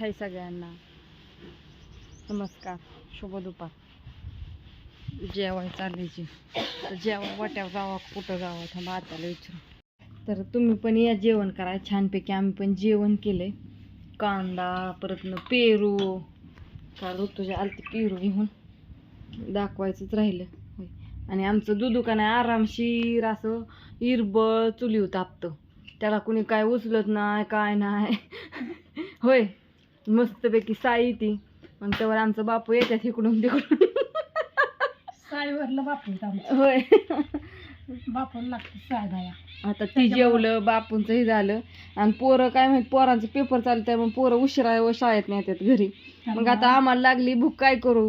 हाय सगळ्यांना. नमस्कार शुभ दुपार. जेवाय चालायची तर जेवण वाट्यावर जावा कुठं जावं थांबा आताला विचारू. तर तुम्ही पण या जेवण करा छानपैकी आम्ही पण जेवण केलंय. कांदा परत न पेरू. काल तुझ्या आलती पेरू घेऊन. दाखवायचंच राहिलं. होय. आणि आमचं दुधू का नाही आरामशीर असं इरबळ चुलीव तापतं त्याला कुणी काय उचलत नाही काय नाही. होय. मस्तपैकी साई येते मग तेव्हा आमचं बापू येतात इकडून तिकडून. साडीवरलं बापू आमचं होय. बापूला लागते साड्या आता ती जेवलं बापूंचं हे झालं. आणि पोरं काय माहीत पोरांचं पेपर चालू आहे मग पोरं उशिरा व शाळेत नेतात घरी. मग आता आम्हाला लागली भूक काय करू?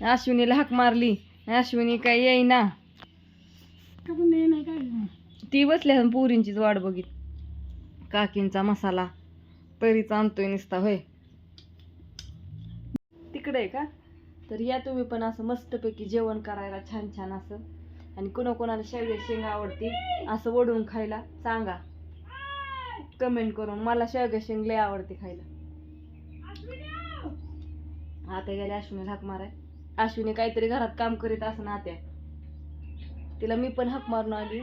अश्विनीला हाक मारली. अश्विनी काय येईना. नाही नाही काय? ती बसल्या पुरींचीच वाट बघित. काकींचा मसाला. तरीच आणतोय नुसता होय. तिकडे आहे का? तर या तुम्ही पण असं मस्तपैकी जेवण करायला छान छान असं. आणि कोणाकोणाला शेवगे शेंगा आवडते असं वडून खायला सांगा. कमेंट करून मला शेवगे शेंग लय आवडते खायला. आता गेले अश्विनी हाक माराय. अश्विनी काहीतरी घरात काम करीत असं ना त्या तिला मी पण हाक मारून आली.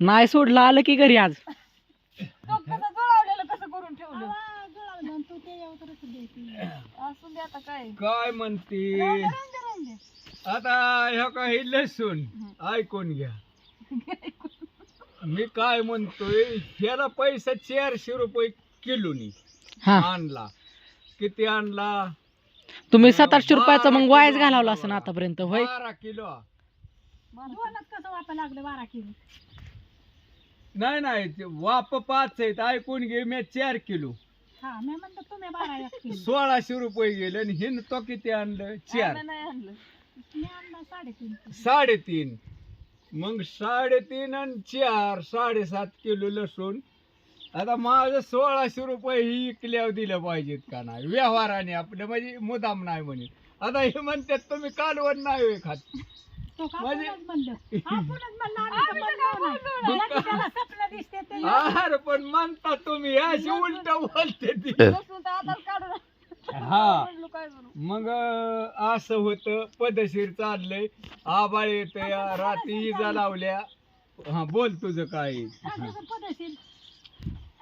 नाही सोडलं आलं की घरी आज. कसं जुळवलेलं कसं करून ठेवलं. तू ते यावं तर असं द्यायची. असून दे आता काय. काय म्हणते? राहून दे, राहून दे. आता ह्या काही लसूण ऐकून घ्या. मी काय म्हणतोय ह्याला पैसा चारशे रुपये किलोनी हा. आणला. किती आणला? तुम्ही सात आठशे रुपयाचा मग वायच घालावला असं आतापर्यंत होय? बारा किलो. दोनच कसं वापा लागलं बारा किलो? नाही नाही ते वाप पाच आहेत ऐकून घे मी चार किलो. हा मी म्हणतो तुम्ही बारा एक किलो. सोळाशे रुपये गेले आणि हिन तो किती आणलं? चार. नाही आणलं. मी आणला साडेतीन किलो. साडेतीन. मग साडेतीन आणि चार साडेसात किलो लसूण. आता माझं सोळाशे रुपये ही इकल्यावर दिलं पाहिजेत का नाही? व्यवहाराने आपलं म्हणजे मुदाम नाही म्हणे आता हे म्हणतात तुम्ही कालवण नाही होय खात. का म्हणजे- आपणच म्हणलं? आपणच म्हणलं आम्ही तर म्हणलो नाही. याला त्याला स्वप्न दिसते ते अरे पण म्हणता तुम्ही अशी उलट बोलते ती. हा. मग अं, असं होतं पदशीर चाललंय. आबाळ येत रात्री इजा लावल्या. हा बोल तुझं काय. रात्रीचं पदशीर?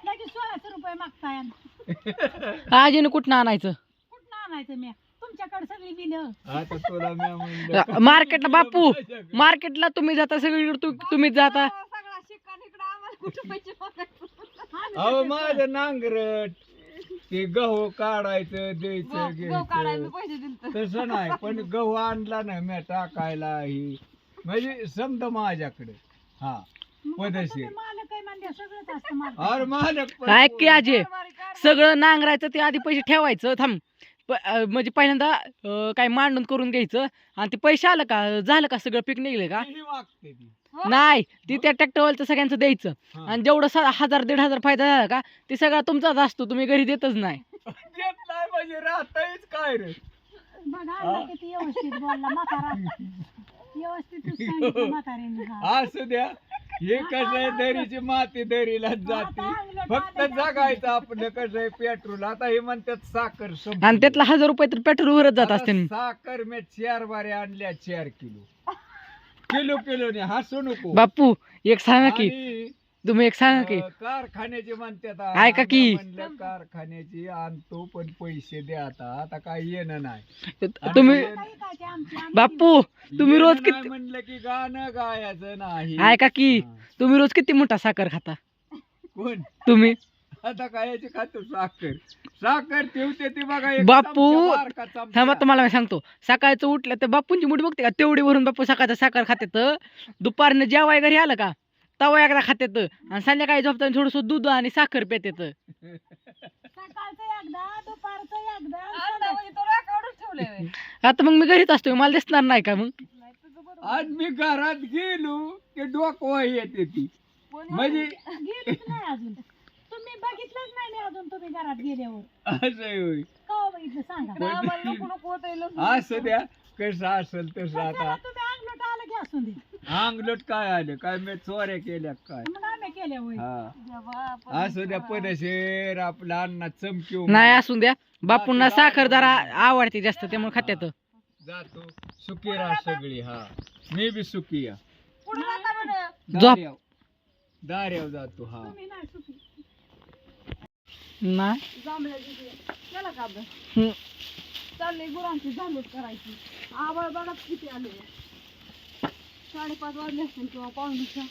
लगेच सोळाशे रुपये मागताय. आजीनं कुठनं आणायचं? कुठं आणायचं मी तुमच्याकडे सगळी बिलं आता तुला मी म्हणलं मार्केटला बापू मार्केटला तुम्ही जाता सगळीकडे तु- तुम्हीच जाता. सगळा शिक्का इकडं आम्हाला कुठं पैसे मागायचं? अहो माझं नांगरट ते गहू काढायचं द्यायचं गहू काढायला मी घ्यायचं पैसे दिलत. तसं नाही पण गहू आणला ना मी टाकायला ही म्हणजे समजा माझ्याकडे. हा पदशीर मालक काय सगळंच असतं अरे मालक पण ऐक की आजी सगळं नांगरायचं ते आधी पैसे ठेवायचं थांब. प- म्हणजे पहिल्यांदा अं, काय मांडून करून घ्यायचं आणि ते पैसे आलं का झालं का सगळं पीक निघले का? तीही मागते ती. नाही ती त्या ट्रॅक्टरवालं सगळ्यांचं द्यायचं. हा. आणि जेवढं सा- हजार दीड हजार फायदा झाला का ते सगळा तुमचाच असतो तुम्ही घरी देतच नाही. देत नाही म्हणजे राहतायच काय रे? बघा आता किती व्यवस्थित बोलला म्हातारा. व्यवस्थित सांगितलं म्हाताऱ्याने हा. असू द्या. हे कसं आहे दरीची माती दरीलाच जाते. फक्त जगायचं आपलं कसं आहे पेट्रोल. आता हे म्हणतात साखर संपली. आणि त्यातला हजार रुपये तर पेट्रोलवरच जात आता असते साखर मी चार बारे आणल्या चार किलो. किलो किलोने हसू नको. बापू एक सांगा की आणि, तुम्ही एक सांगा की कारखान्याची म्हणतात ऐका की. म्हणलं कारखान्याची आणतो पण पैसे द्या आता आता काय येणं नाही. तुम्ही बापू तुम्ही रोज येणं नाही किती म्हणलं की गाणं गायचं नाही. ऐका की. तुम्ही रोज किती मोठा साखर खाता? कोण? तुम्ही? आता काय खातो साखर. साखर ठेवते ती बघा एक बापू, चमचा, बारका चमचा. थांबा तुम्हाला मी सांगतो. सकाळचं उठलं तर बापूंची मुठ बघते का? तेवढी भरून बापू सकाळचं साखर खात्यात दुपारनं जेवाय घरी आलं का? तवा एकदा खात्यात आणि संध्याकाळी झोपताना थोडस दूध आणि साखर पेत येत आता मग मी घरीच असतो मला दिसणार नाही का मग? आज मी घरात गेलो की डोकं येते ती. म्हणजे तुम्ही नाही असं द्या कसं असेल तसं आता. अंगलट काय आलं काय मी चोऱ्या केल्या काय? मग आम्ही केल्या होय. हा. असं द्या पदशेर आपला अण्णा चमकी नाही असून द्या. बापूंना साखर जरा आवडते जास्त त्यामुळे खात्यात. जातो. सुखी राहा सगळी हा. मी बी सुखी या पुढं जाता म्हणे. झोप. दार्याव दार्याव जातो हा. तुम्ही नाही सुखी. नाही. जांभळ्याची ते. केला का अभ्यास हम्म. चाललंय गुरांची झालूच करायची. आबाळ बघा किती आले? साडेपाच वाजले असतील किंवा पावणेच्या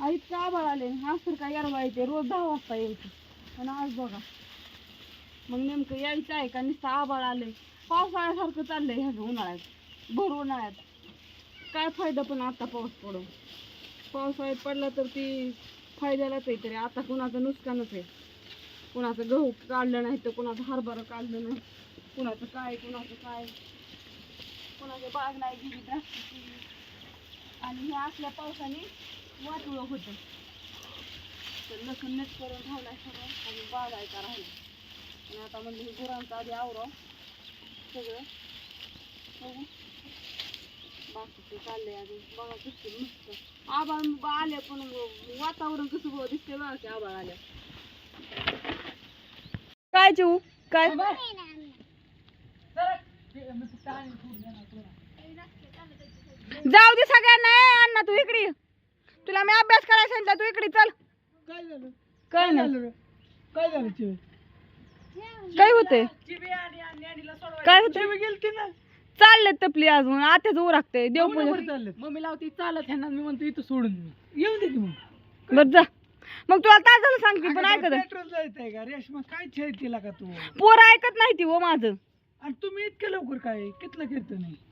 आ, इतकं आभाळ आले. आज तर काय यायला येते रोज दहा वाजता यायचं. पण आज बघा. मग नेमकं यायचं आहे का? नुसतं आभाळ आले पावसाळ्यासारखं चाललंय ह्या उन्हाळ्यात. भर उन्हाळ्यात. काय फायदा पण आता पाऊस पडून? पावसाळ्यात पडला तर ती फायद्यालाच आहे तरी. आता कुणाचं नुकसानच आहे. कुणाचं गहू काढलं नाही तर कुणाचं हरभरा काढलं नाही. कुणाचं काय कुणाचं काय? कुणाचं बाग नाही गेली द्राक्ष आणि हे असल्या पावसाने वाटुळं होतं. तर लसूण मीठ करून ठेवलाय सगळं आणि बागायचा राहिला. आणि आता म्हणजे हे गुरांचं आधी आवराव. सगळं बघू. बाकीचं चाललंय अजून. बघा कसं मस्त. आबाळ आले पण वातावरण कसं बघ दिसते बघा की आबाळ आल्या काय चिऊ? काय? जाऊ दे सगळ्यांना. अण्णा तू इकडे. तुला मी अभ्यास करायला सांगितलं तू इकडे चल. काय झालं? काय नाही. काय झालं चिवे? काय होते काय होते गेलती ना. चालले तपली अजून. आत्याच उरागते देवपूजा. चाललं मम्मी लावती चालत ह्यांना. मी म्हणतो इथं सोडून मी येऊन दे की मग. बर जा. मग तुला तास झालं सांगते पण ऐकत पेट्रोल जायचंय का? रेशमा काय छेड का तू? पोरं ऐकत नाही ती हो माझं. आणि तुम्ही इतक्या लवकर काय? कितलं कीर्तन आहे?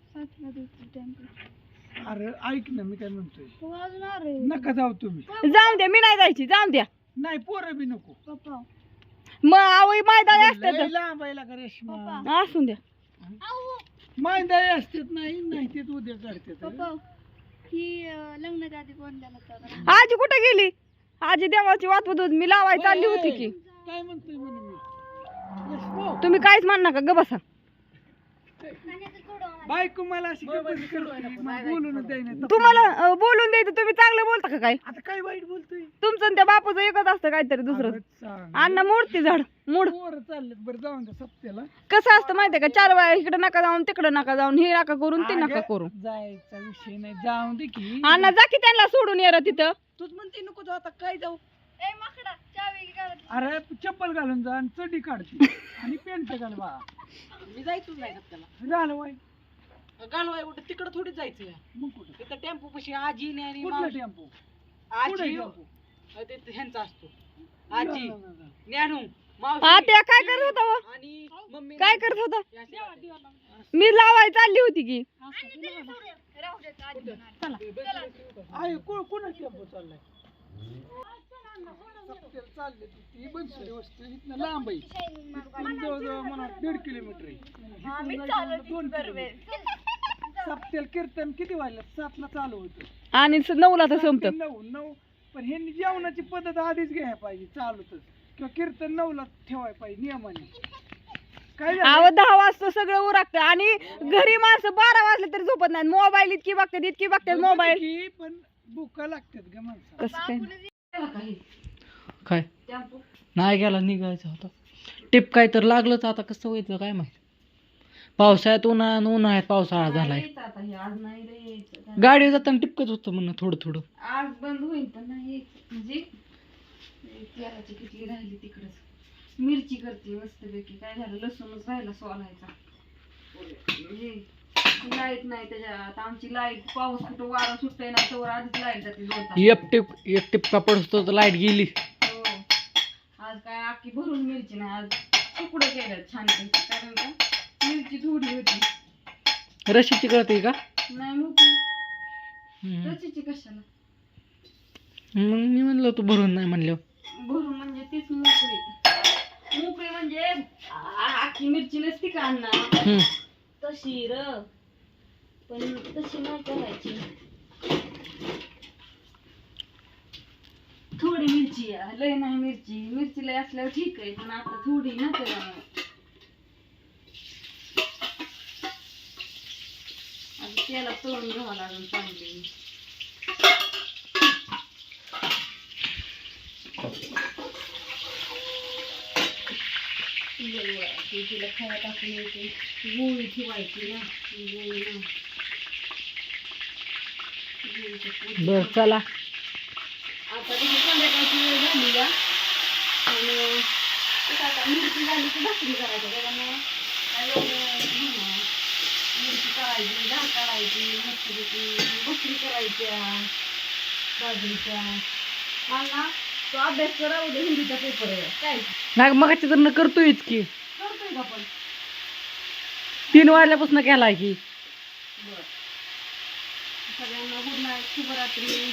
अरे ऐक ना मी काय म्हणतोय. नका जाऊ तुम्ही. जाऊन द्या मी नाही जायची जाऊन द्या. नाही पोरं बी नको. मग आवई असते लय लांब आहे का रेशमा? असून द्या. मांदाई असतात नाही नाही ते उद्या काढतात आजी कुठे गेली? आजी देवाची वाट बघत मी लावायला चालली होती की. काय म्हणतोय म्हणून मी? रेश्मा, तुम्ही काहीच मान नका ग बसा. बायको मला अशी गप्पी करते, मग बोलून द्यायना तुम्हाला अं, बोलून द्यायचं तुम्ही चांगलं बोलता का काय? आता काय वाईट बोलतोय? तुमचं आणि त्या बापूचं एकच असतं काहीतरी दुसरं. अगं चांग. अण्णा मोडती झाड मूड. पोरं चाललेत बरं जाऊन द्या सप्त्याला. कसं असतं माहितीये का? चार वेळा इकडे नका जाऊन तिकडे नका जाऊन हे नका करून ते नका अगं, करून. जायचा विषय नाही. जाऊन दे की. अण्णा जा की त्यांना सोडून ये रे तिथं. तूच म्हणते नको जाऊ आता काय जाऊ? अरे चप्पल घालून जा आणि चड्डी काढते. आणि पॅन्ट घाल बा मी जायचंच नाही त्याला झालं वाई घालवाय कुठं? तिकडं थोडी जायचं. मग कुठं? तिथं टेम्पो पशी आजी ने आणि कुठला मावशी- टेम्पो? आजी. कुठे टेम्पो? अ, ते ह्यांचा असतो. आजी ज्ञानू हा मावशी त्या काय करत होता व? आणि मम्मी काय करत होता? मी लावायला चालली होती की. आहे को कोणा टेम्पो चाललाय? चालले ती बनसोडी वस्ती इथनं लांब आहे इथून जवळजवळ मला दीड किलोमीटर आहे इथून दोन किलोमीटर सप्त्याला कीर्तन किती वाजलं सातला चालू होतं आणि स- नऊला तर संपत. सात ते नऊ नऊ. पण ह्यांनी जेवणाची पद्धत आधीच घ्यायला पाहिजे चालूतच. किंवा कीर्तन नऊला ठेवायला पाहिजे नियमाने. काय झालं? अहो दहा वाजता सगळं उरकतं आणि घरी माणसं बारा वाजले तरी झोपत नाही मोबाईल इतकी बघतात इतकी बघतात मोबाईल की पण भुका लागतात ग माणसाला. कसं काय? काय? नाही गेला निघायचं होता. टिप काय तर लागलंच आता कसं व्हायचं काय माहीत? पावसाळ्यात उन्हाळ्यात उन्हाळ्यात पावसाळा झालाय. गाडी जाताना टिपकच होतं म्हणणं थोडं थोडं. आज बंद होईल पण नाही. म्हणजे तेलाची किटली राहिली तिकडच. मिरची करते मस्तपैकी. काय झालं? लसूणच राहिला सोलायचा. लाइट नाही त्याच्यात. आमची लाइट पाऊस कुठं वारा सुटतंय ना तर आधीच लाइट जाते दोन तास. एक टिप एक टिपका पडतो तर लाइट गेली. हो. आज काय आखी भरून मिरची नाही आज तुकडं केलं छान कारण का? मिरची थोडी होती. रशीची कळते का? नाही मोकळी हम्म. रचीची कशाला? मग मी म्हणलं तू भरून नाही म्हणलं भरून म्हणजे तीच मोकळी. मोकळी म्हणजे आ- आखी मिरची नसती का अण्णा? हम्म. तशी र. पण तशी नाही करायची. थोडी मिरची आहे. लय नाही मिरची. मिरची लय असल्यावर ठीक आहे पण आता थोडी ना करा. आता त्याला तळून घ्यावं लागेल चांगली. तिला खायला टाकून गोळी ठेवायची ना गोळी ना. बर चला. आता संध्याकाळची वेळ झाली का? आणि आता मिरची झाली की भाकरी करायची त्याच्यामुळं काय एवढं नाही. मिरची करायची डाळ काढायची मस्तपैकी भाकरी करायच्या बाजरीच्या. तो अभ्यास करा उद्या हिंदीचा पेपर आहे. काय? नाही मगाची तर न करतोयच की. करतोय का पण? तीन वाजल्यापासून केलाय की. बरं. सगळ्यांना गुड नाईट शुभरात्री.